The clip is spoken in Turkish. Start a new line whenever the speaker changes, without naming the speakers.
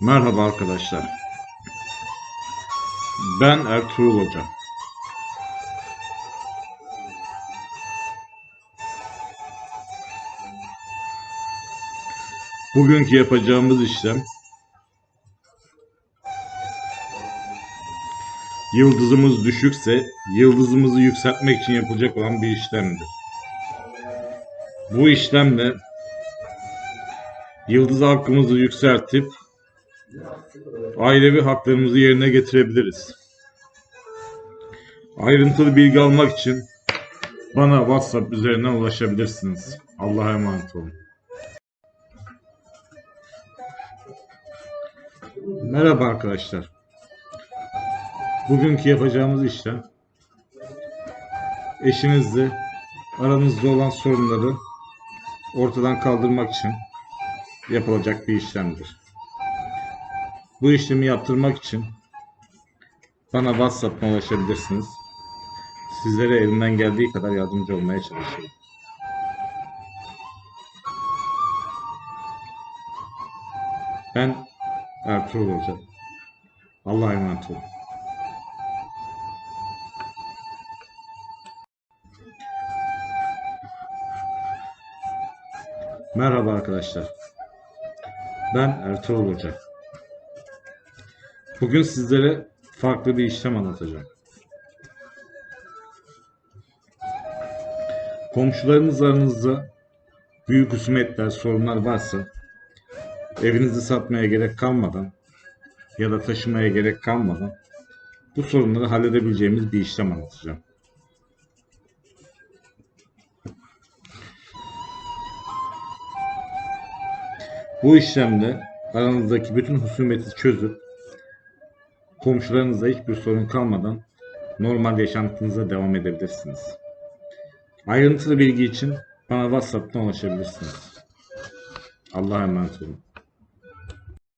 Merhaba arkadaşlar. Ben Ertuğrul Hoca. Bugünkü yapacağımız işlem yıldızımız düşükse yıldızımızı yükseltmek için yapılacak olan bir işlemdir. Bu işlemle yıldız hakkımızı yükseltip ailevi haklarımızı yerine getirebiliriz. Ayrıntılı bilgi almak için bana WhatsApp üzerinden ulaşabilirsiniz. Allah'a emanet olun. Merhaba arkadaşlar. Bugünkü yapacağımız işlem eşinizle aranızda olan sorunları ortadan kaldırmak için yapılacak bir işlemdir. Bu işlemi yaptırmak için bana WhatsApp'tan ulaşabilirsiniz. Sizlere elimden geldiği kadar yardımcı olmaya çalışırım. Ben Ertuğrul Hoca. Allah'a emanet olun. Merhaba arkadaşlar. Ben Ertuğrul Hoca. Bugün sizlere farklı bir işlem anlatacağım. Komşularınız aranızda büyük husumetler, sorunlar varsa evinizi satmaya gerek kalmadan ya da taşımaya gerek kalmadan bu sorunları halledebileceğimiz bir işlem anlatacağım. Bu işlemle aranızdaki bütün husumeti çözüp komşularınızla hiçbir sorun kalmadan normal yaşantınıza devam edebilirsiniz. Ayrıntılı bilgi için bana WhatsApp'tan ulaşabilirsiniz. Allah'a emanet olun.